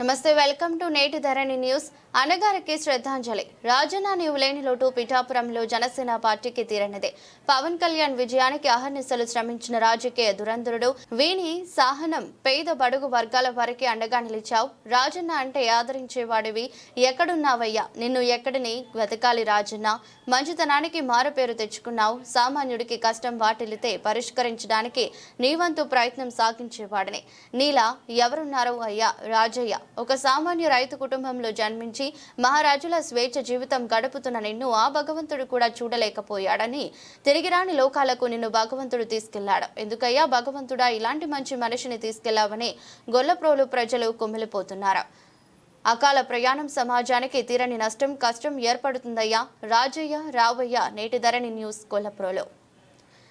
నమస్తే welcome to నేటి ధరణి news. అనగారికి శ్రద్ధాంజలి. రాజన్న నీవు లేని లోటు పిఠాపురంలో జనసేన పార్టీకి తీరనిదే. పవన్ కళ్యాణ్ విజయానికి అహర్నిశలు శ్రమించిన రాజకీయ దురంధరుడు వీని సాహనం పేద బడుగు వర్గాల వారికి అండగా నిలిచావు. రాజన్న అంటే ఆదరించేవాడివి. ఎక్కడున్నావయ్యా? నిన్ను ఎక్కడిని వెతకాలి రాజన్న? మంచితనానికి మారుపేరు తెచ్చుకున్నావు. సామాన్యుడికి కష్టం వాటిల్లితే పరిష్కరించడానికి నీవంతు ప్రయత్నం సాగించేవాడిని. నీలా ఎవరున్నారో అయ్యా రాజయ్య. ఒక సామాన్య రైతు కుటుంబంలో జన్మించి మహారాజుల స్వేచ్ఛ జీవితం గడుపుతున్న నిన్ను ఆ భగవంతుడు కూడా చూడలేకపోయాడని తిరిగి రాని లోకాలకు నిన్ను భగవంతుడు తీసుకెళ్ళాడు. ఎందుకయ్యా? భగవంతుడా ఇలాంటి మంచి మనిషిని తీసుకెళ్ళావని గొల్లప్రోలు ప్రజలు కుమిలిపోతున్నారు. అకాల ప్రయాణం సమాజానికి తీరని నష్టం కష్టం ఏర్పడుతుందయ్యా. రాజయ్య రావయ్య నేటి ధరణి న్యూస్ కొల్లప్రోలో